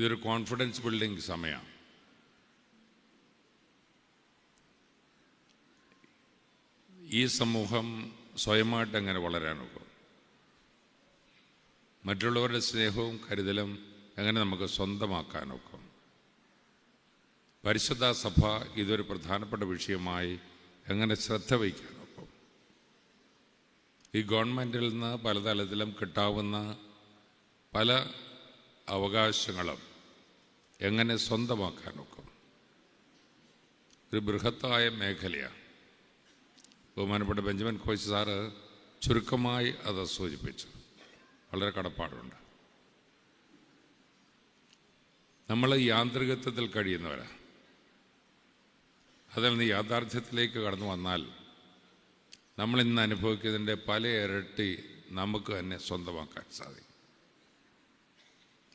ഇതൊരു confidence building സമയമാണ് ഈ സമൂഹം സ്വയമായിട്ട് എങ്ങനെ വളരാനൊക്കും മറ്റുള്ളവരുടെ സ്നേഹവും കരുതലും അങ്ങനെ നമുക്ക് സ്വന്തമാക്കാനൊക്കും പരിശുദ്ധ സഭ ഇതൊരു പ്രധാനപ്പെട്ട വിഷയമായി എങ്ങനെ ശ്രദ്ധ വയ്ക്കാനൊക്കും ഈ ഗവൺമെന്റിൽ നിന്ന് പലതലത്തിലും കിട്ടാവുന്ന പല അവകാശങ്ങളും എങ്ങനെ സ്വന്തമാക്കാനൊക്കും ഒരു ബൃഹത്തായ മേഖലയാണ് ബഹുമാനപ്പെട്ട ബെഞ്ചമിൻ കോച്ച് സാറ് ചുരുക്കമായി അത് സൂചിപ്പിച്ചു. വളരെ കടപ്പാടുണ്ട്. നമ്മൾ യാന്ത്രികത്വത്തിൽ കഴിയുന്നവരാണ് അതിൽ നിന്ന് യാഥാർത്ഥ്യത്തിലേക്ക് കടന്നു വന്നാൽ നമ്മൾ ഇന്ന് അനുഭവിക്കുന്നതിന്റെ പല ഇരട്ടി നമുക്ക് തന്നെ സ്വന്തമാക്കാൻ സാധിക്കും.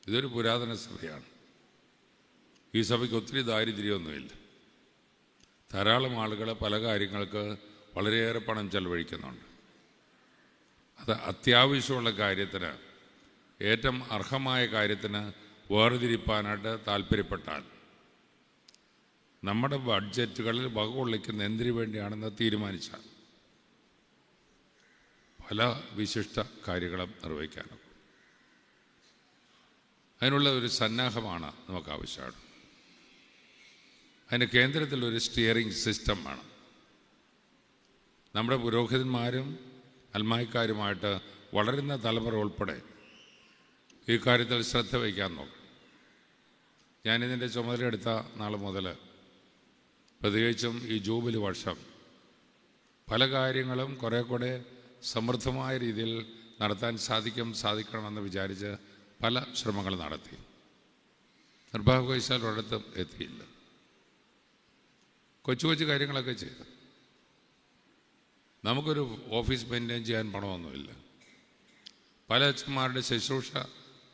ഇതൊരു പുരാതന സഭയാണ്. ഈ സഭയ്ക്ക് ഒത്തിരി ദാരിദ്ര്യമൊന്നുമില്ല. ധാരാളം ആളുകൾ പല കാര്യങ്ങൾക്ക് വളരെയേറെ പണം ചെലവഴിക്കുന്നുണ്ട്. അത് അത്യാവശ്യമുള്ള കാര്യത്തിന് ഏറ്റവും അർഹമായ കാര്യത്തിന് വേർതിരിപ്പാനായിട്ട് താല്പര്യപ്പെട്ടാൽ നമ്മുടെ ബഡ്ജറ്റുകളിൽ വകകൊള്ളിക്കുന്ന എന്തിനു വേണ്ടിയാണെന്ന് തീരുമാനിച്ചാൽ പല വിശിഷ്ട കാര്യങ്ങളും നിർവഹിക്കാനും അതിനുള്ള ഒരു സന്നാഹമാണ് നമുക്ക് ആവശ്യമാണ് അതിന് കേന്ദ്രത്തിൽ ഒരു സ്റ്റിയറിംഗ് സിസ്റ്റം വേണം. നമ്മുടെ പുരോഹിതന്മാരും അൽമായക്കാരുമായിട്ട് വളരുന്ന തലമുറ ഉൾപ്പെടെ ഈ കാര്യത്തിൽ ശ്രദ്ധ വയ്ക്കാൻ നോക്കും ഞാനിതിന്റെ ചുമതലയെടുത്ത നാൾ മുതൽ പ്രത്യേകിച്ചും ഈ ജൂബിലി വർഷം പല കാര്യങ്ങളും കുറേ കൂടെ സമൃദ്ധമായ രീതിയിൽ നടത്താൻ സാധിക്കും സാധിക്കണമെന്ന് വിചാരിച്ച് പല ശ്രമങ്ങൾ നടത്തി. നിർഭാഗ്യവശാൽ ഒരിടത്തും എത്തിയില്ല. കൊച്ചു കൊച്ചു കാര്യങ്ങളൊക്കെ ചെയ്തു. നമുക്കൊരു ഓഫീസ് മെയിന്റെയിൻ ചെയ്യാൻ പണമൊന്നുമില്ല. പല അച്ഛന്മാരുടെ ശുശ്രൂഷ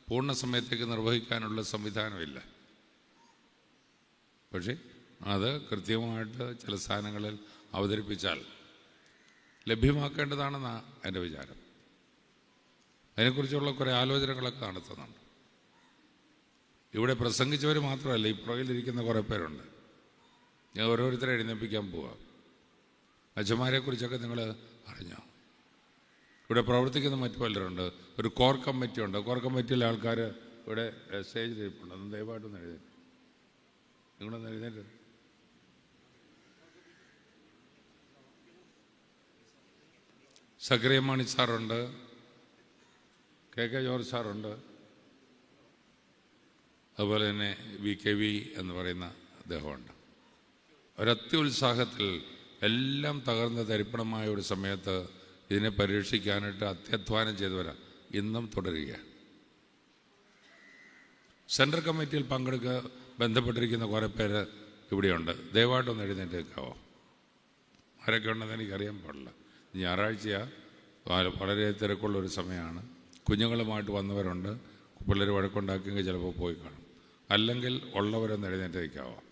പൂർണ സമയത്തേക്ക് നിർവഹിക്കാനുള്ള സംവിധാനമില്ല. പക്ഷേ അത് കൃത്യമായിട്ട് ചില സ്ഥാനങ്ങളിൽ അവതരിപ്പിച്ചാൽ ലഭ്യമാക്കേണ്ടതാണെന്നാണ് എന്റെ വിചാരം. അതിനെക്കുറിച്ചുള്ള കുറേ ആലോചനകളൊക്കെ നടത്തുന്നുണ്ട്. ഇവിടെ പ്രസംഗിച്ചവർ മാത്രമല്ല ഈ പുറകിലിരിക്കുന്ന കുറേ പേരുണ്ട്. ഞാൻ ഓരോരുത്തരെ എഴുന്നേൽപ്പിക്കാൻ പോവാം. അച്ഛന്മാരെക്കുറിച്ചൊക്കെ നിങ്ങൾ അറിഞ്ഞോ? ഇവിടെ പ്രവർത്തിക്കുന്ന മറ്റു പലരുണ്ട്. ഒരു കോർ കമ്മിറ്റി ഉണ്ട് കോർ കമ്മിറ്റിയിലെ ആൾക്കാർ ഇവിടെ സ്റ്റേജ് ഇരിപ്പുണ്ട്. ഒന്ന് ദയവായിട്ടൊന്ന് എഴുതേറ്റ് നിങ്ങളൊന്ന് എഴുതേറ്റ് സക്രിയമാണി സാറുണ്ട്. കെ കെ ജോർജ് സാറുണ്ട്. അതുപോലെ തന്നെ വി കെ വി എന്ന് പറയുന്ന അദ്ദേഹമുണ്ട്. ഒരത്യുത്സാഹത്തിൽ എല്ലാം തകർന്ന തരിപ്പണമായ ഒരു സമയത്ത് ഇതിനെ പരീക്ഷിക്കാനായിട്ട് അത്യധ്വാനം ചെയ്തവരാ ഇന്നും തുടരുക സെൻട്രൽ കമ്മിറ്റിയിൽ പങ്കെടുക്കുക ബന്ധപ്പെട്ടിരിക്കുന്ന കുറേ പേര് ഇവിടെയുണ്ട്. ദയവായിട്ടൊന്ന് എഴുന്നേറ്റ് നിൽക്കാവോ ആരൊക്കെ ഉണ്ടെന്ന് എനിക്കറിയാൻ പാടില്ല. ഞായറാഴ്ചയാണ് വളരെ തിരക്കുള്ള ഒരു സമയമാണ്. കുഞ്ഞുങ്ങളുമായിട്ട് വന്നവരുണ്ട്. പിള്ളേർ വഴക്കുണ്ടാക്കിയെങ്കിൽ ചിലപ്പോൾ പോയി കാണും. അല്ലെങ്കിൽ ഉള്ളവരൊന്ന് എഴുന്നേറ്റ് നിൽക്കാവോ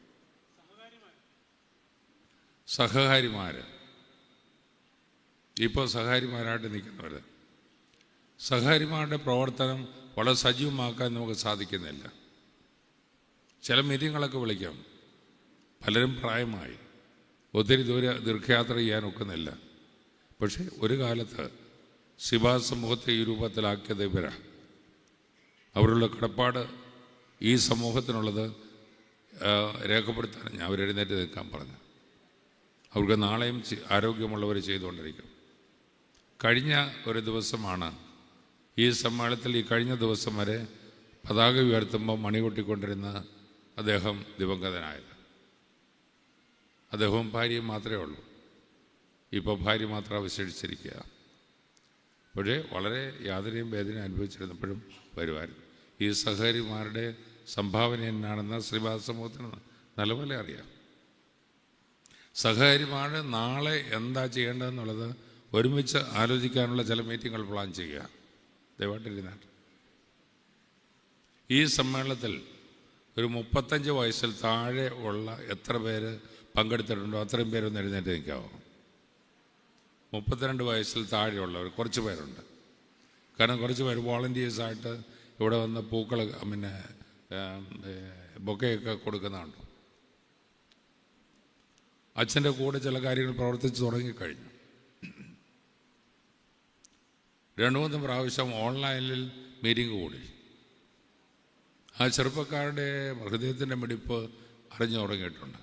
സഹകാരിമാർ ഇപ്പോൾ സഹകാരിമാരായിട്ട് നിൽക്കുന്നവർ സഹകാരിമാരുടെ പ്രവർത്തനം വളരെ സജീവമാക്കാൻ നമുക്ക് സാധിക്കുന്നില്ല. ചില മീറ്റിങ്ങളൊക്കെ വിളിക്കാം. പലരും പ്രായമായി. ഒത്തിരി ദൂര ദീർഘയാത്ര ചെയ്യാൻ ഒക്കുന്നില്ല. പക്ഷേ ഒരു കാലത്ത് ശിവാ സമൂഹത്തെ ഈ രൂപത്തിലാക്കിയത് ഇവരാണ് അവരുള്ള കടപ്പാട് ഈ സമൂഹത്തിനുള്ളത് രേഖപ്പെടുത്താൻ ഞാൻ അവരെഴുന്നേറ്റ് നിൽക്കാൻ പറഞ്ഞു അവർക്ക് നാളെയും ആരോഗ്യമുള്ളവർ ചെയ്തുകൊണ്ടിരിക്കും. കഴിഞ്ഞ ഒരു ദിവസമാണ് ഈ സമ്മേളനത്തിൽ ഈ കഴിഞ്ഞ ദിവസം വരെ പതാക ഉയർത്തുമ്പോൾ മണി കൊട്ടിക്കൊണ്ടിരുന്ന അദ്ദേഹം ദിവംഗതനായത്. അദ്ദേഹവും ഭാര്യയും മാത്രമേ ഉള്ളൂ. ഇപ്പോൾ ഭാര്യ മാത്രം അവശേഷിച്ചിരിക്കുക. പക്ഷേ വളരെ യാതനയും വേദന അനുഭവിച്ചിരുന്നപ്പോഴും വരുമായിരുന്നു. ഈ സഹകരിമാരുടെ സംഭാവന എന്നാണെന്ന് ശ്രീവാസ സമൂഹത്തിന് നല്ലപോലെ അറിയാം. സഹകരിമാർ നാളെ എന്താ ചെയ്യേണ്ടതെന്നുള്ളത് ഒരുമിച്ച് ആലോചിക്കാനുള്ള ചില മീറ്റിങ്ങൾ പ്ലാൻ ചെയ്യുക. ദയവായിട്ടിരുന്നാട്ട് ഈ സമ്മേളനത്തിൽ ഒരു മുപ്പത്തഞ്ച് വയസ്സിൽ താഴെ ഉള്ള എത്ര പേര് പങ്കെടുത്തിട്ടുണ്ടോ? അത്രയും പേരൊന്ന് എഴുന്നേറ്റ് നിൽക്കാവോ? മുപ്പത്തിരണ്ട് വയസ്സിൽ താഴെയുള്ളവർ കുറച്ച് പേരുണ്ട്. കാരണം കുറച്ച് പേര് വോളണ്ടിയേഴ്സായിട്ട് ഇവിടെ വന്ന് പൂക്കൾ പിന്നെ ബൊക്കെയൊക്കെ കൊടുക്കുന്നുണ്ട്. അച്ഛന്റെ കൂടെ ചില കാര്യങ്ങൾ പ്രവർത്തിച്ച് തുടങ്ങിക്കഴിഞ്ഞു. രണ്ടു മൂന്ന് പ്രാവശ്യം ഓൺലൈനിൽ മീറ്റിംഗ് കൂടി. ആ ചെറുപ്പക്കാരുടെ ഹൃദയത്തിന്റെ മിടിപ്പ് അറിഞ്ഞു തുടങ്ങിയിട്ടുണ്ട്.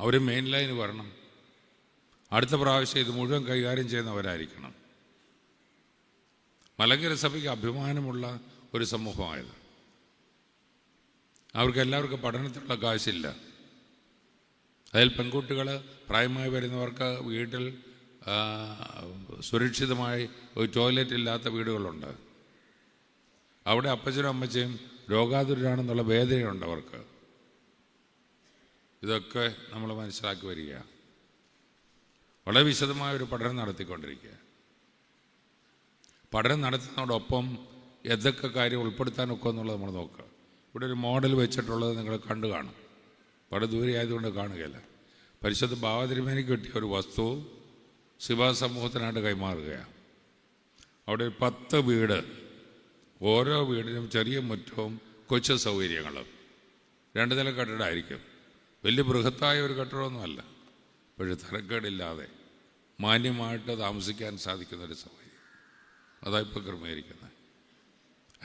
അവർ മെയിൻ ലൈന് വരണം. അടുത്ത പ്രാവശ്യം ഇത് മുഴുവൻ കൈകാര്യം ചെയ്യുന്നവരായിരിക്കണം. മലങ്കര സഭയ്ക്ക് അഭിമാനമുള്ള ഒരു സമൂഹമായത്. അവർക്ക് എല്ലാവർക്കും പഠനത്തിനുള്ള കാശില്ല. അതിൽ പെൺകുട്ടികൾ പ്രായമായി വരുന്നവർക്ക് വീട്ടിൽ സുരക്ഷിതമായി ഒരു ടോയ്ലറ്റ് ഇല്ലാത്ത വീടുകളുണ്ട്. അവിടെ അപ്പച്ചനും അമ്മച്ചയും രോഗാതുരാണെന്നുള്ള വേദനയുണ്ട് അവർക്ക്. ഇതൊക്കെ നമ്മൾ മനസ്സിലാക്കി വരിക. വളരെ വിശദമായ ഒരു പഠനം നടത്തിക്കൊണ്ടിരിക്കുക. പഠനം നടത്തുന്നതോടൊപ്പം എന്തൊക്കെ കാര്യം ഉൾപ്പെടുത്താനൊക്കെ എന്നുള്ളത് നമ്മൾ നോക്കുക. ഇവിടെ ഒരു മോഡൽ വെച്ചിട്ടുള്ളത് നിങ്ങൾ കണ്ടു കാണും. വളരെ ദൂരെ ആയതുകൊണ്ട് കാണുകയല്ല. പരിശുദ്ധ ഭാവതിരുമേനി കിട്ടിയ ഒരു വസ്തു ശിവാ സമൂഹത്തിനായിട്ട് കൈമാറുകയാണ്. അവിടെ ഒരു പത്ത് വീട് ഓരോ വീടിനും ചെറിയ മുറ്റവും കൊച്ചു സൗകര്യങ്ങളും. രണ്ട് നില കെട്ടിടമായിരിക്കും. വലിയ ബൃഹത്തായ ഒരു കെട്ടിടമൊന്നുമല്ല. പക്ഷേ തരക്കേടില്ലാതെ മാന്യമായിട്ട് താമസിക്കാൻ സാധിക്കുന്ന ഒരു സൗകര്യം. അതാ ഇപ്പോൾ ക്രമീകരിക്കുന്നത്.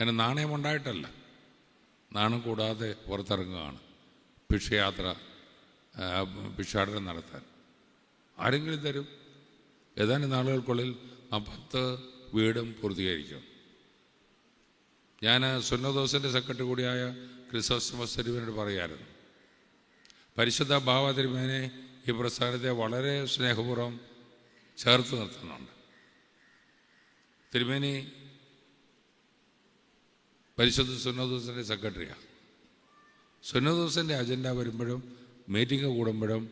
അതിന് നാണയം ഉണ്ടായിട്ടല്ല. നാണം കൂടാതെ പുറത്തിറങ്ങുകയാണ്. ഭിക്ഷയാത്ര ഭിക്ഷാടനം നടത്താൻ. ആരെങ്കിലും തരും? ഏതാനും നാളുകൾക്കുള്ളിൽ ആ പത്ത് വീടും പൂർത്തീകരിക്കും. ഞാൻ സുന്നദോസിന്റെ സെക്രട്ടറി കൂടിയായ ക്രിസോസ്റ്റമസ് തിരുവനോട് പറയായിരുന്നു പരിശുദ്ധ ഭാവ ഈ പ്രസ്ഥാനത്തെ വളരെ സ്നേഹപൂർവം ചേർത്ത് നിർത്തുന്നുണ്ട്. തിരുമേനി പരിശുദ്ധ സുന്നദോസിന്റെ സെക്രട്ടറിയാണ് സുന്നദോസിന്റെ അജണ്ട വരുമ്പോഴും മീറ്റിംഗ് കൂടുമ്പോഴും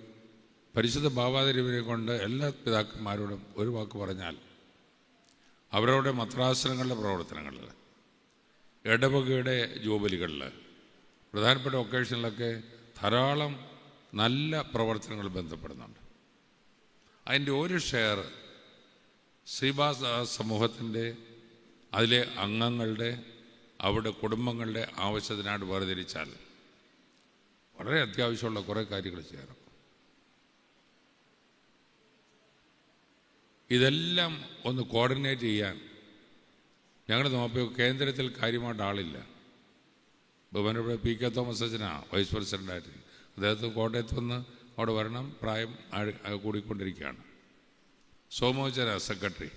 പരിശുദ്ധ ഭാവാതിരിവിനെ കൊണ്ട് എല്ലാ പിതാക്കന്മാരോടും ഒരു വാക്ക് പറഞ്ഞാൽ അവരവരുടെ മത്രാസനങ്ങളുടെ പ്രവർത്തനങ്ങളിൽ ഇടവകയുടെ ജോബലികളിൽ പ്രധാനപ്പെട്ട ഒക്കേഷനിലൊക്കെ ധാരാളം നല്ല പ്രവർത്തനങ്ങൾ ബന്ധപ്പെടുന്നുണ്ട്. അതിന്റെ ഒരു ഷെയർ ശ്രീബാ സമൂഹത്തിന്റെ അതിലെ അംഗങ്ങളുടെ അവരുടെ കുടുംബങ്ങളുടെ ആവശ്യത്തിനായിട്ട് വേർതിരിച്ചാൽ വളരെ അത്യാവശ്യമുള്ള കുറേ കാര്യങ്ങൾ ചെയ്യണം ഇതെല്ലാം ഒന്ന് കോർഡിനേറ്റ് ചെയ്യാൻ ഞങ്ങളുടെ നോക്കിയോ കേന്ദ്രത്തിൽ കാര്യമായിട്ട് ആളില്ല. ബഹുമാനപ്പെട്ട പി കെ തോമസ് അച്ഛനാ വൈസ് പ്രസിഡന്റായിട്ട് അദ്ദേഹത്തെ കോട്ടയത്ത് വന്ന് അവിടെ വരണം പ്രായം കൂടിക്കൊണ്ടിരിക്കുകയാണ്. സോമോചര സെക്രട്ടറി.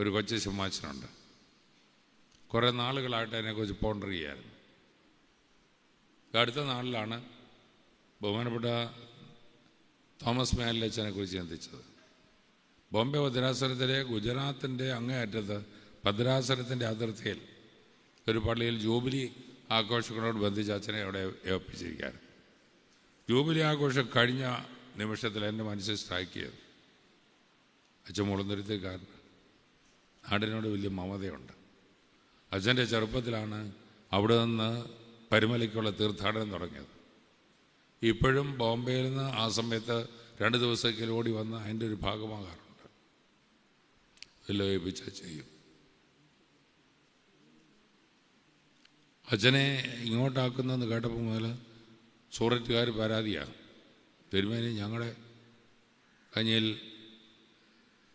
ഒരു കൊച്ചു സിംഹാച്ചനുണ്ട് കുറേ നാളുകളായിട്ട് അതിനെക്കുറിച്ച് പോണ്ടർ ചെയ്യായിരുന്നു. അടുത്ത നാളിലാണ് ബഹുമാനപ്പെട്ട തോമസ് മേലച്ചനെ കുറിച്ച് ചിന്തിച്ചത് ബോംബെ ഭദ്രാസനത്തിലെ ഗുജറാത്തിന്റെ അങ്ങേയറ്റത്ത് ഭദ്രാസനത്തിന്റെ അതിർത്തിയിൽ ഒരു പള്ളിയിൽ ജൂബിലി ആഘോഷങ്ങളോട് ബന്ധിച്ച് അച്ഛനെ അവിടെ ഏൽപ്പിച്ചിരിക്കുകയാണ്. ജൂബിലി ആഘോഷം കഴിഞ്ഞ നിമിഷത്തിൽ എന്റെ മനസ്സിൽ സ്ട്രൈക്ക് ചെയ്തു. അച്ഛൻ കാരണം നാടിനോട് വലിയ മമതയുണ്ട്. അച്ഛന്റെ ചെറുപ്പത്തിലാണ് അവിടെ നിന്ന് പരിമലയ്ക്കുള്ള തീർത്ഥാടനം തുടങ്ങിയത്. ഇപ്പോഴും ബോംബെയിൽ നിന്ന് ആ സമയത്ത് രണ്ട് ദിവസത്തേക്ക് ഓടി വന്ന് അതിന്റെ ഒരു ഭാഗമാകാറുണ്ട്. എല്ലാം ഏൽപ്പിച്ച ചെയ്യും. അച്ഛനെ ഇങ്ങോട്ടാക്കുന്നെന്ന് കേട്ടപ്പോൾ മുതൽ സൂററ്റുകാർ പരാതിയാണ്. തിരുമേനി ഞങ്ങളുടെ കഞ്ഞിയിൽ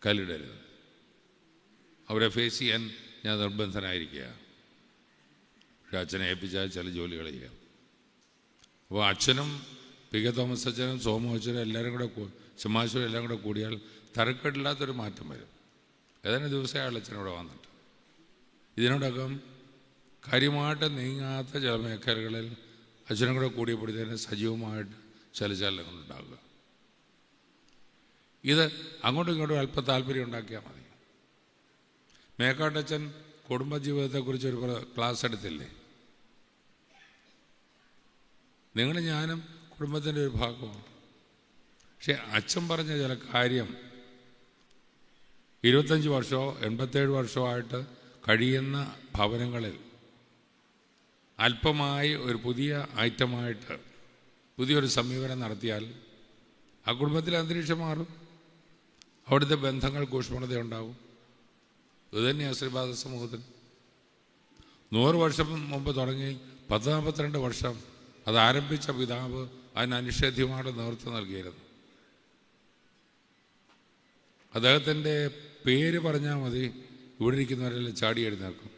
കല്ലിടരുത്. അവരെ ഫേസ് ചെയ്യാൻ ഞാൻ നിർബന്ധനായിരിക്കുക പക്ഷെ അച്ഛനെ ഏൽപ്പിച്ചാൽ ചില ജോലികൾ ചെയ്യാം. അപ്പോൾ അച്ഛനും പി കെ തോമസ് അച്ഛനും സോമു അച്ഛനും എല്ലാവരും കൂടെ ചുമ്മാശ്വരും എല്ലാം കൂടെ കൂടിയാൽ തരക്കേടില്ലാത്തൊരു മാറ്റം വരും. ഏതാനും ദിവസം അയാൾ അച്ഛനോട് വന്നിട്ട്. ഇതിനോടകം കാര്യമായിട്ട് നീങ്ങാത്ത ചില മേഖലകളിൽ അച്ഛനും കൂടെ കൂടിയപ്പോഴത്തേന് സജീവമായിട്ട് ചില ചലനങ്ങളുണ്ടാകുക ഇത് അങ്ങോട്ടും ഇങ്ങോട്ടും അല്പ താല്പര്യം ഉണ്ടാക്കിയാൽ മതി. മേക്കാട്ടച്ഛൻ കുടുംബജീവിതത്തെക്കുറിച്ച് ഒരു ക്ലാസ് എടുത്തില്ലേ? നിങ്ങൾ ഞാനും കുടുംബത്തിന്റെ ഒരു ഭാഗമാണ് പക്ഷെ അച്ഛൻ പറഞ്ഞ ചില കാര്യം ഇരുപത്തഞ്ച് വർഷമോ എൺപത്തേഴ് വർഷമായിട്ട് കഴിയുന്ന ഭവനങ്ങളിൽ അല്പമായി ഒരു പുതിയ ഐറ്റമായിട്ട് പുതിയൊരു സമീപനം നടത്തിയാൽ ആ കുടുംബത്തിലെ അന്തരീക്ഷം മാറും. അവിടുത്തെ ബന്ധങ്ങൾ ഊഷ്മളതയുണ്ടാവും ഇതുതന്നെയാണ് ശ്രീപാദ സമൂഹത്തിൽ. നൂറ് വർഷം മുമ്പ് തുടങ്ങി പത്ത് നാൽപ്പത്തിരണ്ട് വർഷം അത് ആരംഭിച്ച പിതാവ് അതിന് അനുഷേധ്യമായിട്ട് നേതൃത്വം നൽകിയിരുന്നു. അദ്ദേഹത്തിന്റെ പേര് പറഞ്ഞാൽ മതി. ഇവിടെ ഇരിക്കുന്നവരെല്ലാം ചാടി എഴുന്നേൽക്കും.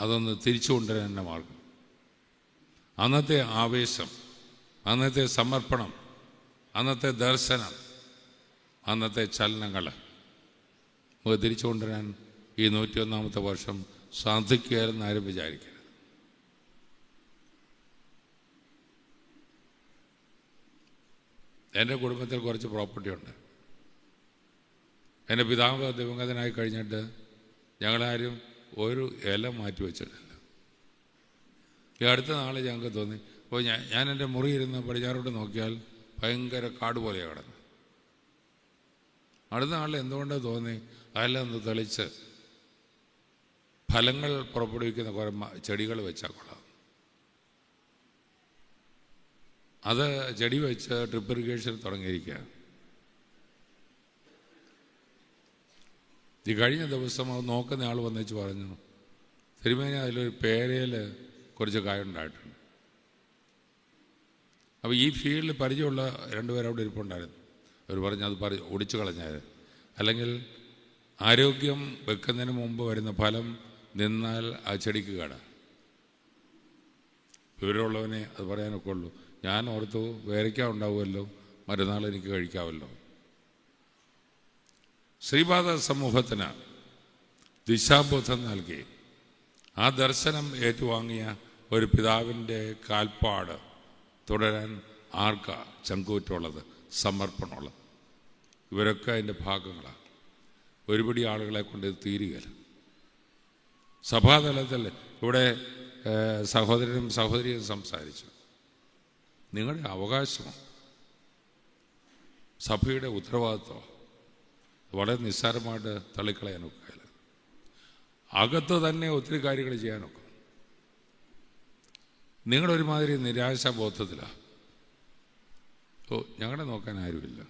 അതൊന്ന് തിരിച്ചു കൊണ്ടുവരാൻ തന്നെ മാർഗം. അന്നത്തെ ആവേശം അന്നത്തെ സമർപ്പണം അന്നത്തെ ദർശനം അന്നത്തെ ചലനങ്ങൾ നമുക്ക് തിരിച്ചു കൊണ്ടുവരാൻ ഈ നൂറ്റിയൊന്നാമത്തെ വർഷം സാധിക്കുകയെന്ന് ആരും വിചാരിക്കരുത്. എന്റെ കുടുംബത്തിൽ കുറച്ച് പ്രോപ്പർട്ടി ഉണ്ട്. എന്റെ പിതാവ് ദിവംഗതനായി കഴിഞ്ഞിട്ട് ഞങ്ങളാരും ഒരു ഇല മാറ്റി വെച്ചിട്ടില്ല. ഈ അടുത്ത നാൾ ഞങ്ങൾക്ക് തോന്നി അപ്പോൾ ഞാൻ ഞാൻ എന്റെ മുറി ഇരുന്ന് പടിഞ്ഞാറോട്ട് നോക്കിയാൽ ഭയങ്കര കാട് പോലെയാണ് കിടന്നത് അടുത്ത നാളിൽ എന്തുകൊണ്ടാണ് തോന്നി അതെല്ലാം ഒന്ന് തെളിച്ച് ഫലങ്ങൾ പുറപ്പെടുവിക്കുന്ന കുറേ ചെടികൾ വെച്ചാൽ കൊള്ളാം. അത് ചെടി വെച്ച് ട്രിപ്പ് ഇറിഗേഷൻ തുടങ്ങിയിരിക്കുക ഈ കഴിഞ്ഞ ദിവസം അത് നോക്കുന്ന ആൾ വന്നേച്ച് പറഞ്ഞു തിരുമേനി അതിലൊരു പേരയിൽ കുറച്ച് കായുണ്ടായിട്ടുണ്ട് അപ്പോൾ ഈ ഫീൽഡിൽ പരിചയമുള്ള രണ്ടുപേരവിടെ ഇരിപ്പുണ്ടായിരുന്നു. അവർ പറഞ്ഞു അത് പറ ഒടിച്ചു കളഞ്ഞാൽ അല്ലെങ്കിൽ ആരോഗ്യം വെക്കുന്നതിന് മുമ്പ് വരുന്ന ഫലം നിന്നാൽ ആ ചെടിക്ക് കേട വിവരമുള്ളവനെ അത് പറയാനൊക്കെ ഉള്ളൂ. ഞാൻ ഓർത്തു വേരയ്ക്ക ഉണ്ടാവുമല്ലോ മറ്റന്നാൾ എനിക്ക് കഴിക്കാമല്ലോ. ശ്രീപാദ സമൂഹത്തിന് ദിശാബോധം നൽകി. ആ ദർശനം ഏറ്റുവാങ്ങിയ ഒരു പിതാവിന്റെ കാൽപ്പാട് തുടരാൻ ആർക്കാ ചങ്കൂറ്റുള്ളത് സമർപ്പണമുള്ളത്. ഇവരൊക്കെ അതിന്റെ ഭാഗങ്ങളാണ് ഒരുപടി ആളുകളെ കൊണ്ട് തീരുകയില്ല. സഭാതലത്തിൽ ഇവിടെ സഹോദരനും സഹോദരിയും സംസാരിച്ചു. നിങ്ങളുടെ അവകാശമാണ് സഭയുടെ ഉത്തരവാദിത്വം വളരെ നിസ്സാരമായിട്ട് തള്ളിക്കളയാനൊക്കെയില്ല അകത്ത് തന്നെ ഒത്തിരി കാര്യങ്ങൾ ചെയ്യാനൊക്കെ. നിങ്ങളൊരുമാതിരി നിരാശാബോധത്തിലാണ് ഓ ഞങ്ങളെ നോക്കാൻ ആരുമില്ല.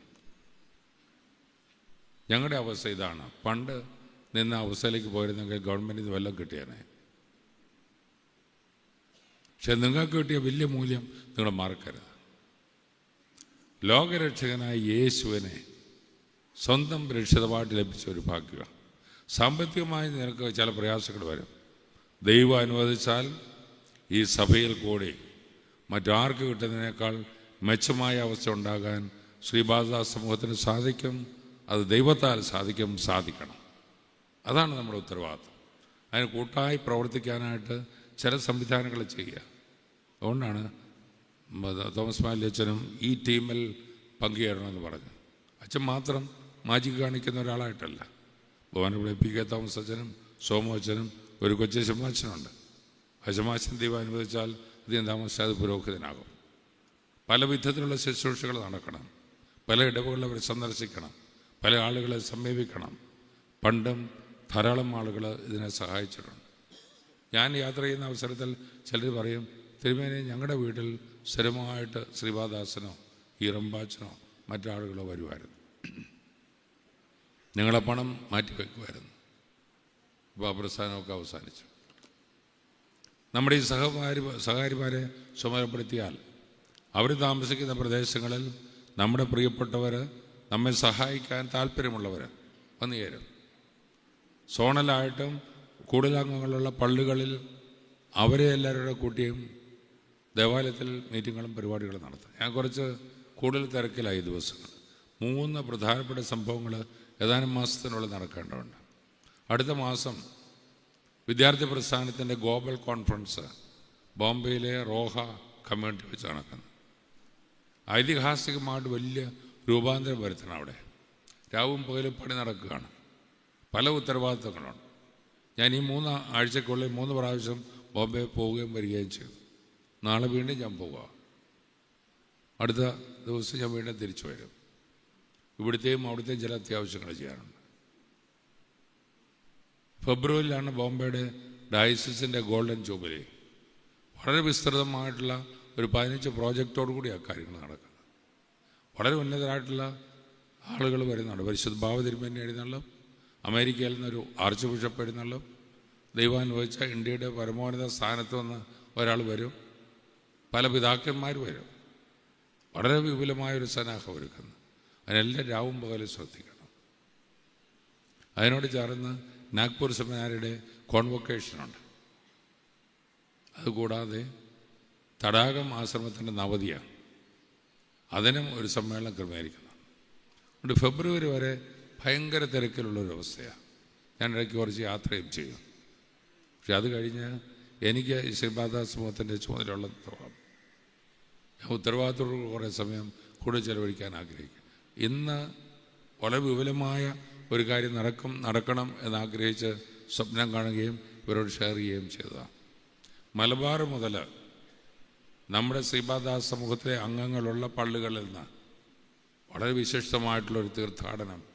ഞങ്ങളുടെ അവസ്ഥ ഇതാണ്. പണ്ട് നിന്ന അവസ്ഥയിലേക്ക് പോയിരുന്നെങ്കിൽ ഗവൺമെന്റ് ഇത് വല്ലതും കിട്ടിയേനെ. പക്ഷെ നിങ്ങൾക്ക് കിട്ടിയ വലിയ മൂല്യം നിങ്ങൾ മറക്കരുത്. ലോകരക്ഷകനായ യേശുവിനെ സ്വന്തം രക്ഷിതമായിട്ട് ലഭിച്ച ഒരു ഭാഗ്യ. സാമ്പത്തികമായി നിനക്ക് ചില പ്രയാസങ്ങൾ വരും. ദൈവം അനുവദിച്ചാൽ ഈ സഭയിൽ കൂടി മറ്റാർക്ക് കിട്ടുന്നതിനേക്കാൾ മെച്ചമായ അവസ്ഥ ഉണ്ടാകാൻ ശ്രീബാധ സമൂഹത്തിന് സാധിക്കും. അത് ദൈവത്താൽ സാധിക്കും സാധിക്കണം. അതാണ് നമ്മുടെ ഉത്തരവാദിത്വം. അതിന് കൂട്ടായി പ്രവർത്തിക്കാനായിട്ട് ചില സംവിധാനങ്ങൾ ചെയ്യുക. അതുകൊണ്ടാണ് തോമസ് മാലി അച്ഛനും ഈ ടീമിൽ പങ്കുചേരണമെന്ന് പറഞ്ഞു അച്ഛൻ മാത്രം മാജിക്ക് കാണിക്കുന്ന ഒരാളായിട്ടല്ല. ഭവനവിടെ പി കെ തോമസ് അച്ഛനും സോമു അച്ഛനും ഒരു കൊച്ചു ശമാച്ചനുണ്ട് ഹശമാശൻ ദൈവം അനുവദിച്ചാൽ അധികം താമസിച്ചാൽ അത് പുരോഹിതനാകും. പല വിധത്തിലുള്ള ശുശ്രൂഷകൾ നടക്കണം. പല ഇടവുകളിൽ അവർ സന്ദർശിക്കണം. പല ആളുകളെ സമീപിക്കണം. പണ്ടും ധാരാളം ആളുകൾ ഇതിനെ സഹായിച്ചിട്ടുണ്ട്. ഞാൻ യാത്ര ചെയ്യുന്ന അവസരത്തിൽ ചിലർ പറയും തിരുമേനി ഞങ്ങളുടെ വീട്ടിൽ സ്ഥിരമായിട്ട് ശ്രീപാദാസനോ ഈറമ്പാച്ചനോ മറ്റാളുകളോ വരുമായിരുന്നു. നിങ്ങളെ പണം മാറ്റി വയ്ക്കുമായിരുന്നു. ഇപ്പോൾ പ്രസ്ഥാനമൊക്കെ അവസാനിച്ചു. നമ്മുടെ ഈ സഹകാരി സഹകാരിമാരെ ചുമതലപ്പെടുത്തിയാൽ അവർ താമസിക്കുന്ന പ്രദേശങ്ങളിൽ നമ്മുടെ പ്രിയപ്പെട്ടവർ നമ്മെ സഹായിക്കാൻ താല്പര്യമുള്ളവർ വന്നു ചേരും. സോണലായിട്ടും കൂടുതലംഗങ്ങളുള്ള പള്ളികളിൽ അവരെ എല്ലാവരുടെ കൂട്ടിയും ദേവാലയത്തിൽ മീറ്റിങ്ങുകളും പരിപാടികളും നടത്തും. ഞാൻ കുറച്ച് കൂടുതൽ തിരക്കിലായി ദിവസങ്ങൾ. മൂന്ന് പ്രധാനപ്പെട്ട സംഭവങ്ങൾ ഏതാനും മാസത്തിനുള്ളിൽ നടക്കേണ്ടതുണ്ട്. അടുത്ത മാസം വിദ്യാർത്ഥി പ്രസ്ഥാനത്തിന്റെ ഗ്ലോബൽ കോൺഫറൻസ് ബോംബെയിലെ റോഹ കമ്മ്യൂണിറ്റി വെച്ച് നടക്കുന്നത് ഐതിഹാസികമായിട്ട് വലിയ രൂപാന്തരം വരുത്തണം അവിടെ. രാവും പകലും പണി നടക്കുകയാണ്. പല ഉത്തരവാദിത്തങ്ങളുണ്ട്. ഞാൻ ഈ മൂന്ന് ആഴ്ചക്കുള്ളിൽ മൂന്ന് പ്രാവശ്യം ബോംബെ പോവുകയും വരികയും ചെയ്തു. നാളെ വീണ്ടും ഞാൻ പോവുക അടുത്ത ദിവസം ഞാൻ വീണ്ടും തിരിച്ചു വരും. ഇവിടുത്തെയും അവിടുത്തെയും ചില അത്യാവശ്യങ്ങൾ ചെയ്യാറുണ്ട്. ഫെബ്രുവരിയിലാണ് ബോംബെയുടെ ഡയസിസിന്റെ ഗോൾഡൻ ജൂബിലി. വളരെ വിസ്തൃതമായിട്ടുള്ള ഒരു പതിനഞ്ച് പ്രോജക്റ്റോടു കൂടി ആ കാര്യങ്ങൾ നടക്കുന്നത്. വളരെ ഉന്നതരായിട്ടുള്ള ആളുകൾ വരുന്നുണ്ട്. പരിശുദ്ധ ഭാവതിരുമ്പന്നെ എഴുന്നള്ളും അമേരിക്കയിൽ നിന്നൊരു ആർച്ച് ബിഷപ്പ് എഴുന്നള്ളും. ദൈവാനുഭവിച്ച ഇന്ത്യയുടെ പരമോന്നത സ്ഥാനത്ത് നിന്ന് ഒരാൾ വരും. പല പിതാക്കന്മാർ വരും. വളരെ വിപുലമായൊരു സന്നാഹം ഒരുക്കുന്നു. അതിനെല്ലാം രാവും പകലും ശ്രദ്ധിക്കണം. അതിനോട് ചേർന്ന് നാഗ്പൂർ സെമിനാരിയുടെ കോൺവൊക്കേഷനുണ്ട്. അതുകൂടാതെ തടാകം ആശ്രമത്തിന്റെ നവതിയാണ്. അതിനും ഒരു സമ്മേളനം ക്രമീകരിക്കുന്നു. അതുകൊണ്ട് ഫെബ്രുവരി വരെ ഭയങ്കര തിരക്കിലുള്ളൊരു അവസ്ഥയാണ് ഞാൻ ഇടയ്ക്ക് കുറച്ച് യാത്രയും ചെയ്യും. പക്ഷെ അത് കഴിഞ്ഞ് എനിക്ക് ശ്രീപാദ സമൂഹത്തിന്റെ ചുമതലയുള്ളത്തോളം ഞാൻ ഉത്തരവാദിത്തത്തോട് കുറേ സമയം കൂടുതൽ ചെലവഴിക്കാൻ ആഗ്രഹിക്കും. ഇന്ന് വളരെ വിപുലമായ ഒരു കാര്യം നടക്കും നടക്കണം എന്നാഗ്രഹിച്ച് സ്വപ്നം കാണുകയും ഇവരോട് ഷെയർ ചെയ്യുകയും ചെയ്തതാണ് മലബാർ മുതൽ നമ്മുടെ ശ്രീപാദാസ് സമൂഹത്തിലെ അംഗങ്ങളുള്ള പള്ളികളിൽ നിന്ന് വളരെ വിശിഷ്ടമായിട്ടുള്ളൊരു തീർത്ഥാടനം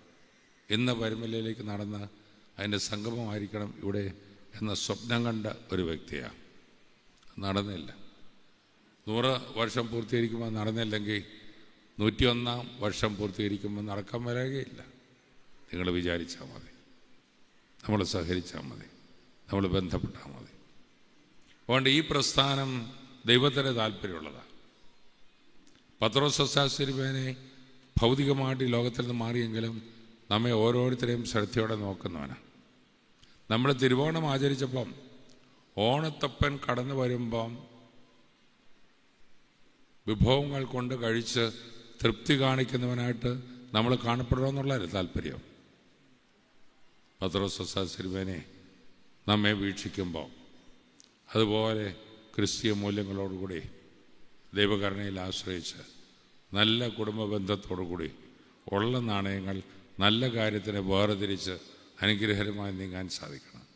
ഇന്ന് പരുമലയിലേക്ക് നടന്ന് അതിന്റെ സംഗമമായിരിക്കണം ഇവിടെ എന്ന സ്വപ്നം കണ്ട ഒരു വ്യക്തിയാണ് നടന്നില്ല. നൂറ് വർഷം പൂർത്തീകരിക്കുമ്പോൾ നടന്നില്ലെങ്കിൽ നൂറ്റിയൊന്നാം വർഷം പൂർത്തീകരിക്കുമ്പോൾ നടക്കാൻ വരാകയില്ല. നിങ്ങൾ വിചാരിച്ചാൽ മതി. നമ്മൾ സഹകരിച്ചാൽ മതി. നമ്മൾ ബന്ധപ്പെട്ടാൽ മതി. അതുകൊണ്ട് ഈ പ്രസ്ഥാനം ദൈവത്തിന് താല്പര്യമുള്ളതാണ് പത്രോസാശ്വരിമേനെ ഭൗതികമായിട്ട് ലോകത്തിൽ നിന്ന് മാറിയെങ്കിലും നമ്മെ ഓരോരുത്തരെയും ശ്രദ്ധയോടെ നോക്കുന്നവനാണ് നമ്മൾ തിരുവോണം ആചരിച്ചപ്പം ഓണത്തപ്പൻ കടന്നു വരുമ്പം വിഭവങ്ങൾ കൊണ്ട് കഴിച്ച് തൃപ്തി കാണിക്കുന്നവനായിട്ട് നമ്മൾ കാണപ്പെടണമെന്നുള്ളൊരു താല്പര്യം? പത്രോസാശ്വരിമേനെ നമ്മെ വീക്ഷിക്കുമ്പോൾ അതുപോലെ ക്രിസ്തീയ മൂല്യങ്ങളോടുകൂടി ദൈവകരണയിൽ ആശ്രയിച്ച് നല്ല കുടുംബ ബന്ധത്തോടു കൂടി ഉള്ള നാണയങ്ങൾ നല്ല കാര്യത്തിനെ വേർതിരിച്ച് അനുഗ്രഹരമായി നീങ്ങാൻ സാധിക്കണം.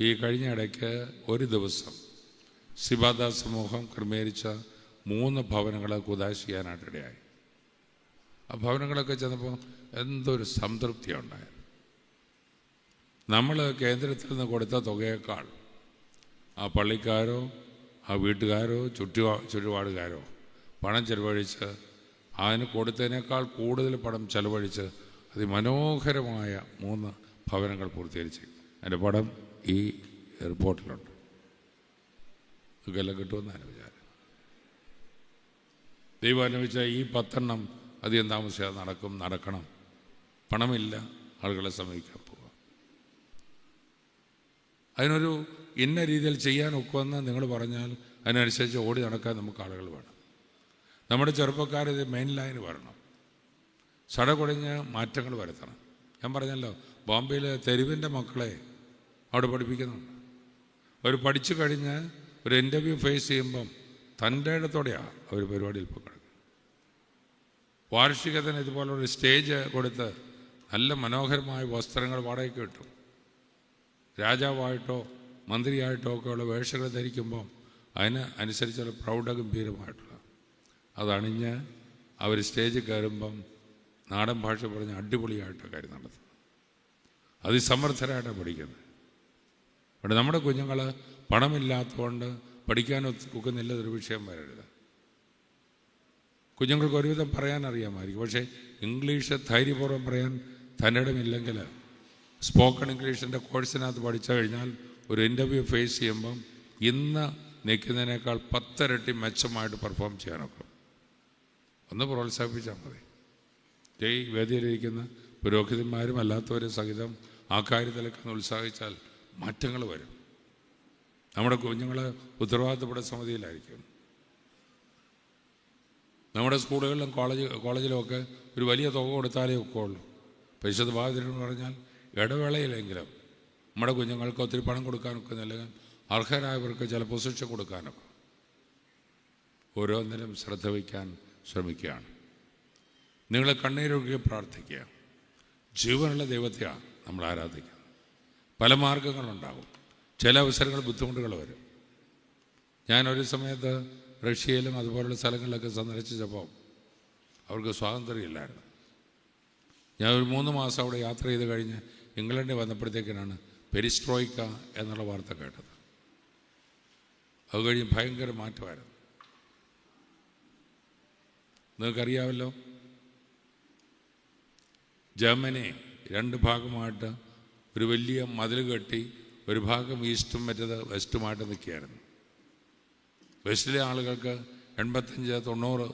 ഈ കഴിഞ്ഞ ഇടയ്ക്ക് ഒരു ദിവസം സിബാദ സമൂഹം ക്രമീകരിച്ച മൂന്ന് ഭവനങ്ങളെ കുതാശ് ചെയ്യാനായിട്ടിടയായി ആ ഭവനങ്ങളൊക്കെ ചെന്നപ്പോൾ എന്തൊരു സംതൃപ്തിയാണ് ഉണ്ടായത്. നമ്മൾ കേന്ദ്രത്തിൽ നിന്ന് കൊടുത്ത തുകയേക്കാൾ ആ പള്ളിക്കാരോ ആ വീട്ടുകാരോ ചുറ്റുപാ ചുറ്റുപാടുകാരോ പണം ചെലവഴിച്ച് അതിന് കൊടുത്തതിനേക്കാൾ കൂടുതൽ പടം ചെലവഴിച്ച് അതിമനോഹരമായ മൂന്ന് ഭവനങ്ങൾ പൂർത്തീകരിച്ച്. അതിന്റെ പടം ഈ റിപ്പോർട്ടിലുണ്ട്. ഇതൊക്കെല്ലാം കിട്ടുമെന്നാണ് വിചാരം ദൈവം അനുഭവിച്ച ഈ പത്തെണ്ണം അധികം താമസിയാതെ നടക്കും നടക്കണം. പണമില്ല ആളുകളെ സമീപിക്കാൻ പോവുക. അതിനൊരു ഇന്ന രീതിയിൽ ചെയ്യാൻ ഒക്കുമെന്ന് നിങ്ങൾ പറഞ്ഞാൽ അതിനനുസരിച്ച് ഓടി നടക്കാൻ നമുക്ക് ആളുകൾ വേണം. നമ്മുടെ ചെറുപ്പക്കാർ ഇത് മെയിൻ ലൈന് വരണം. സടകുടഞ്ഞ് മാറ്റങ്ങൾ വരുത്തണം. ഞാൻ പറഞ്ഞല്ലോ ബോംബെയിലെ തെരുവിന്റെ മക്കളെ അവിടെ പഠിപ്പിക്കുന്നുണ്ട്. അവർ പഠിച്ചു കഴിഞ്ഞ് ഒരു ഇന്റർവ്യൂ ഫേസ് ചെയ്യുമ്പം തന്റെ ഇടത്തോടെയാണ് അവർ പരിപാടിയിൽ പങ്കെടുക്കുന്നത് വാർഷികത്തിന് ഇതുപോലൊരു സ്റ്റേജ് കൊടുത്ത് നല്ല മനോഹരമായ വസ്ത്രങ്ങൾ വാടകയ്ക്ക് കിട്ടും. രാജാവായിട്ടോ മന്ത്രിയായിട്ടോ ഒക്കെയുള്ള വേഷങ്ങൾ ധരിക്കുമ്പോൾ അതിന് അനുസരിച്ചുള്ള പ്രൗഢഗംഭീരമായിട്ടുള്ള അതണിഞ്ഞ് അവർ സ്റ്റേജിൽ കയറുമ്പം നാടൻ ഭാഷ പറഞ്ഞ് അടിപൊളിയായിട്ട് കാര്യം നടത്തുന്നത്. അതിസമർത്ഥരായിട്ടാണ് പഠിക്കുന്നത്. അവിടെ നമ്മുടെ കുഞ്ഞുങ്ങൾ പണമില്ലാത്തതുകൊണ്ട് പഠിക്കാൻ ഒക്കുന്നില്ല ഒരു വിഷയം വരരുത്. കുഞ്ഞുങ്ങൾക്ക് ഒരുവിധം പറയാൻ അറിയാമായിരിക്കും. പക്ഷേ ഇംഗ്ലീഷ് ധൈര്യപൂർവം പറയാൻ തന്നിടമില്ലെങ്കിൽ സ്പോക്കൺ ഇംഗ്ലീഷിന്റെ കോഴ്സിനകത്ത് പഠിച്ചു കഴിഞ്ഞാൽ ഒരു ഇന്റർവ്യൂ ഫേസ് ചെയ്യുമ്പം ഇന്ന് നിൽക്കുന്നതിനേക്കാൾ പത്തരട്ടി മെച്ചമായിട്ട് പെർഫോം ചെയ്യാനൊക്കെ ഒന്ന് പ്രോത്സാഹിപ്പിച്ചാൽ മതി. ഈ വേദിയിലിരിക്കുന്ന പുരോഹിതന്മാരും അല്ലാത്തവരും സഹിതം ആ കാര്യത്തിലൊക്കെ ഒന്ന് ഉത്സാഹിച്ചാൽ മാറ്റങ്ങൾ വരും. നമ്മുടെ കുഞ്ഞുങ്ങൾ ഉത്തരവാദിത്തപ്പെട്ട സമിതിയിലായിരിക്കും. നമ്മുടെ സ്കൂളുകളിലും കോളേജ് കോളേജിലുമൊക്കെ ഒരു വലിയ തുക കൊടുത്താലേ ഒക്കുള്ളൂ. പരിശുദ്ധ ബാധിതരെന്ന് പറഞ്ഞാൽ ഇടവേളയിലെങ്കിലും നമ്മുടെ കുഞ്ഞുങ്ങൾക്ക് ഒത്തിരി പണം കൊടുക്കാനൊക്കെ അല്ലെങ്കിൽ അർഹരായവർക്ക് ചില പൊസിഷൻ കൊടുക്കാനൊക്കെ. ഓരോന്നിനും ശ്രദ്ധ വയ്ക്കാൻ ശ്രമിക്കുകയാണ്. നിങ്ങളെ കണ്ണീരൊക്കെ പ്രാർത്ഥിക്കുക. ജീവനുള്ള ദൈവത്തെയാണ് നമ്മൾ ആരാധിക്കുന്നത് പല മാർഗങ്ങളുണ്ടാകും. ചില അവസരങ്ങൾ ബുദ്ധിമുട്ടുകൾ വരും. ഞാൻ ഒരു സമയത്ത് റഷ്യയിലും അതുപോലുള്ള സ്ഥലങ്ങളിലൊക്കെ സന്ദർശിച്ചപ്പോൾ അവർക്ക് സ്വാതന്ത്ര്യമില്ലായിരുന്നു. ഞാൻ ഒരു മൂന്ന് മാസം അവിടെ യാത്ര ചെയ്ത് കഴിഞ്ഞ് ഇംഗ്ലണ്ടിൽ വന്നപ്പോഴത്തേക്കിനാണ് പെരിസ്ട്രോയിക്ക എന്നുള്ള വാർത്ത കേട്ടത്. അത് കഴിഞ്ഞ് ഭയങ്കര മാറ്റമായിരുന്നു. നിങ്ങൾക്കറിയാമല്ലോ? ജർമ്മനി രണ്ട് ഭാഗമായിട്ട് ഒരു വലിയ മതിൽ കെട്ടി ഒരു ഭാഗം ഈസ്റ്റും മറ്റേത് വെസ്റ്റുമായിട്ട് നിൽക്കുകയായിരുന്നു. വെസ്റ്റിലെ ആളുകൾക്ക് എൺപത്തഞ്ച് തൊണ്ണൂറ്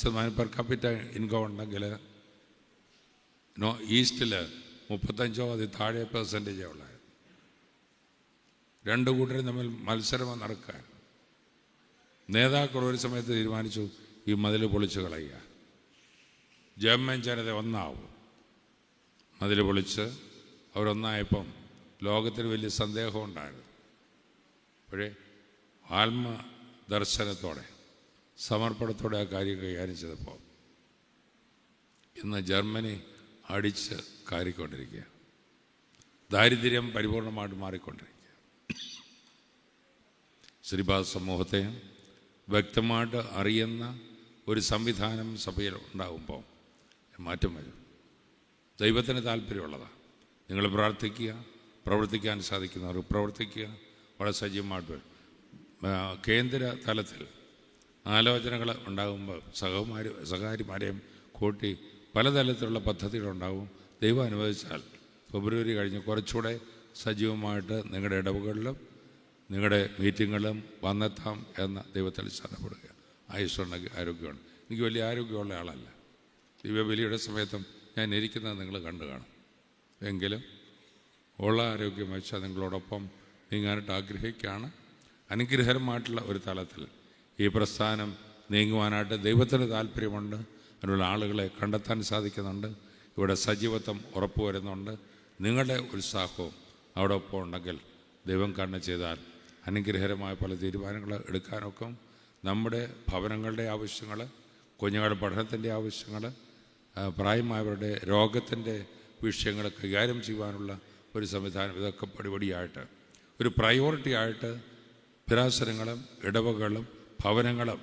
ശതമാനം പെർ കപ്പിറ്റ ഇൻകം ഉണ്ടെങ്കിൽ നോ ഈസ്റ്റിൽ മുപ്പത്തഞ്ചോ അതിൽ താഴെ പെർസെന്റേജേ ഉള്ളായിരുന്നു. രണ്ട് കൂട്ടരും തമ്മിൽ മത്സരം നടക്കാൻ. നേതാക്കൾ ഒരു സമയത്ത് തീരുമാനിച്ചു ഈ മതിൽ പൊളിച്ച് കളയുക. ജർമ്മൻ ജനത ഒന്നാവും. മതിൽ പൊളിച്ച് അവരൊന്നായപ്പം ലോകത്തിന് വലിയ സന്ദേഹം ഉണ്ടായിരുന്നു. ആത്മ ദർശനത്തോടെ സമർപ്പണത്തോടെ ആ കാര്യം കൈകാര്യം ചെയ്തപ്പോൾ ഇന്ന് ജർമ്മനി അടിച്ച് കാരിക്കൊണ്ടിരിക്കുക. ദാരിദ്ര്യം പരിപൂർണമായിട്ട് മാറിക്കൊണ്ടിരിക്കുക. ശ്രീപാദ സമൂഹത്തെ വ്യക്തമായിട്ട് അറിയുന്ന ഒരു സംവിധാനം സഭയിൽ ഉണ്ടാകുമ്പോൾ മാറ്റം വരും. ദൈവത്തിന് താല്പര്യമുള്ളതാണ്. നിങ്ങൾ പ്രാർത്ഥിക്കുക പ്രവർത്തിക്കാൻ സാധിക്കുന്നവർ പ്രവർത്തിക്കുക. വളരെ സജീവമായിട്ട് കേന്ദ്ര തലത്തിൽ ആലോചനകൾ ഉണ്ടാകുമ്പോൾ സഹമാര് സഹകാരിമാരെയും കൂട്ടി പലതരത്തിലുള്ള പദ്ധതികളുണ്ടാകും ദൈവം അനുവദിച്ചാൽ ഫെബ്രുവരി കഴിഞ്ഞ് കുറച്ചുകൂടെ സജീവമായിട്ട് നിങ്ങളുടെ ഇടവുകളിലും നിങ്ങളുടെ മീറ്റിങ്ങുകളിലും വന്നെത്താം എന്ന ദൈവത്തിൽ ശരണപ്പെടുക ആയുസ്സുണ്ടെങ്കിൽ ആരോഗ്യമാണ്. എനിക്ക് വലിയ ആരോഗ്യമുള്ള ആളല്ല. ദിവ്യബലിയുടെ സമയത്തും ഞാൻ ഇരിക്കുന്നത് നിങ്ങൾ കണ്ടു കാണും. എങ്കിലും ഉള്ള ആരോഗ്യം വെച്ചാൽ നിങ്ങളോടൊപ്പം നീങ്ങാനായിട്ട് ആഗ്രഹിക്കുകയാണ് അനുഗ്രഹരമായിട്ടുള്ള ഒരു തലത്തിൽ ഈ പ്രസ്ഥാനം നീങ്ങുവാനായിട്ട് ദൈവത്തിന് താല്പര്യമുണ്ട്. അതിനുള്ള ആളുകളെ കണ്ടെത്താൻ സാധിക്കുന്നുണ്ട്. ഇവിടെ സജീവത്വം ഉറപ്പുവരുന്നുണ്ട്. നിങ്ങളുടെ ഉത്സാഹവും അവിടെ ഒപ്പം ഉണ്ടെങ്കിൽ ദൈവം കണ്ണ് ചെയ്താൽ അനുഗ്രഹരമായ പല തീരുമാനങ്ങൾ എടുക്കാനൊക്കെ. നമ്മുടെ ഭവനങ്ങളുടെ ആവശ്യങ്ങൾ കുഞ്ഞുങ്ങളുടെ പഠനത്തിന്റെ ആവശ്യങ്ങൾ പ്രായമായവരുടെ രോഗത്തിന്റെ വിഷയങ്ങൾ കൈകാര്യം ചെയ്യുവാനുള്ള ഒരു സംവിധാനം ഇതൊക്കെ പടിപടിയായിട്ട്. ഒരു പ്രയോറിറ്റി ആയിട്ട് സ്ഥിരാസനങ്ങളും ഇടവകളും ഭവനങ്ങളും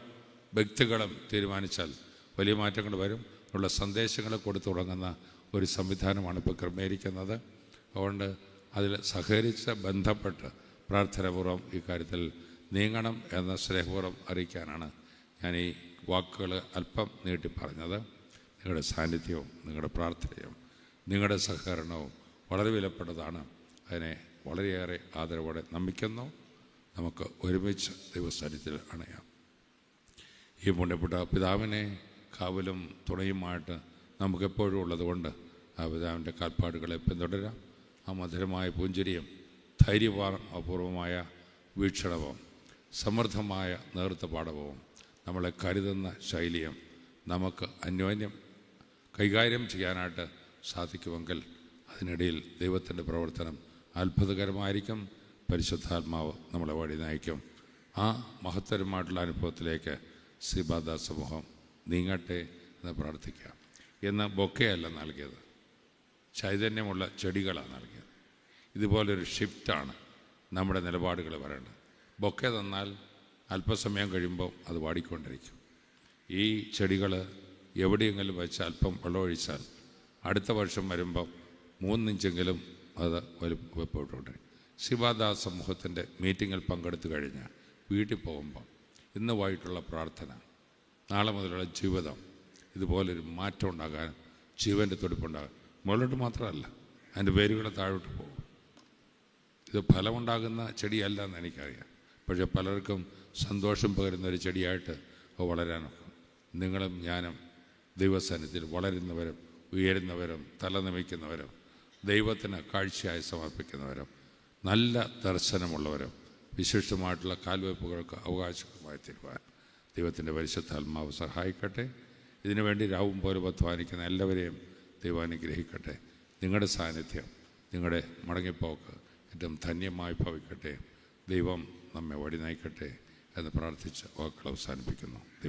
വ്യക്തികളും തീരുമാനിച്ചാൽ വലിയ മാറ്റങ്ങൾ വരും. ഉള്ള സന്ദേശങ്ങൾ കൊടുത്തു തുടങ്ങുന്ന ഒരു സംവിധാനമാണ് ഇപ്പോൾ ക്രമീകരിക്കുന്നത്. അതുകൊണ്ട് അതിൽ സഹകരിച്ച് ബന്ധപ്പെട്ട് പ്രാർത്ഥനാപൂർവം ഈ കാര്യത്തിൽ നീങ്ങണം എന്ന സ്നേഹപൂർവം അറിയിക്കാനാണ് ഞാൻ ഈ വാക്കുകൾ അല്പം നീട്ടി പറഞ്ഞത്. നിങ്ങളുടെ സാന്നിധ്യവും നിങ്ങളുടെ പ്രാർത്ഥനയും നിങ്ങളുടെ സഹകരണവും വളരെ വിലപ്പെട്ടതാണ്. അതിനെ വളരെയേറെ ആദരവോടെ നമിക്കുന്നു. നമുക്ക് ഒരുമിച്ച് ദൈവസ്ഥാനത്തിൽ അണയാം. ഈ പുണ്യപ്പെട്ട പിതാവിനെ കാവലും തുണയുമായിട്ട് നമുക്കെപ്പോഴും ഉള്ളതുകൊണ്ട് ആ പിതാവിന്റെ കാൽപ്പാടുകളെ പിന്തുടരാം. ആ മധുരമായ പുഞ്ചിരിയും ധൈര്യപൂർവമായ വീക്ഷണവും സമൃദ്ധമായ നേതൃത്വപാഠവും നമ്മളെ കരുതുന്ന ശൈലിയും നമുക്ക് അന്യോന്യം കൈകാര്യം ചെയ്യാനായിട്ട് സാധിക്കുമെങ്കിൽ അതിനിടയിൽ ദൈവത്തിന്റെ പ്രവർത്തനം അത്ഭുതകരമായിരിക്കും. പരിശുദ്ധാത്മാവ് നമ്മളെ വഴി നയിക്കും. ആ മഹത്തരമായിട്ടുള്ള അനുഭവത്തിലേക്ക് ശ്രീബാധ സമൂഹം നീങ്ങട്ടെ എന്ന് പ്രാർത്ഥിക്കാം എന്ന് ബൊക്കെയല്ല നൽകിയത്. ചൈതന്യമുള്ള ചെടികളാണ് നൽകിയത്. ഇതുപോലൊരു ഷിഫ്റ്റാണ് നമ്മുടെ നിലപാടുകൾ വരേണ്ടത്. ബൊക്കെ തന്നാൽ അല്പസമയം കഴിയുമ്പോൾ അത് വാടിക്കൊണ്ടിരിക്കും. ഈ ചെടികൾ എവിടെയെങ്കിലും വെച്ച് അല്പം വെള്ളമൊഴിച്ചാൽ അടുത്ത വർഷം വരുമ്പോൾ മൂന്നിഞ്ചെങ്കിലും അത് വലുപ്പപ്പെട്ടുണ്ട് ശിവദാസ് സമൂഹത്തിന്റെ മീറ്റിങ്ങിൽ പങ്കെടുത്തു കഴിഞ്ഞ് വീട്ടിൽ പോകുമ്പോൾ ഇന്ന് വൈകിട്ടുള്ള പ്രാർത്ഥന നാളെ മുതലുള്ള ജീവിതം ഇതുപോലൊരു മാറ്റം ഉണ്ടാകാൻ ജീവന്റെ തുടിപ്പുണ്ടാകാൻ മുകളിലോട്ട് മാത്രമല്ല അതിന്റെ വേരുകൾ താഴോട്ട് പോകും. ഇത് ഫലമുണ്ടാകുന്ന ചെടിയല്ല എന്ന് എനിക്കറിയാം. പക്ഷേ പലർക്കും സന്തോഷം പകരുന്ന ഒരു ചെടിയായിട്ട് വളരാനൊക്കെ നിങ്ങളും ഞാനും ദൈവസന്നിധിയിൽ വളരുന്നവരും ഉയരുന്നവരും തലനമിക്കുന്നവരും ദൈവത്തിന് കാഴ്ചയായി സമർപ്പിക്കുന്നവരും നല്ല ദർശനമുള്ളവരും വിശിഷ്ടമായിട്ടുള്ള കാൽവയ്പ്പുകൾക്ക് അവകാശമായി തീരുവാൻ ദൈവത്തിന്റെ പരിശുദ്ധാത്മാവ് സഹായിക്കട്ടെ. ഇതിനുവേണ്ടി രാവും പോലും അധ്വാനിക്കുന്ന എല്ലാവരെയും ദൈവം അനുഗ്രഹിക്കട്ടെ. നിങ്ങളുടെ സാന്നിധ്യം നിങ്ങളുടെ മടങ്ങിപ്പോക്ക് ഏറ്റവും ധന്യമായി ഭവിക്കട്ടെ. ദൈവം നമ്മെ വഴി നയിക്കട്ടെ എന്ന് പ്രാർത്ഥിച്ച് വാക്കുകൾ അവസാനിപ്പിക്കുന്നു.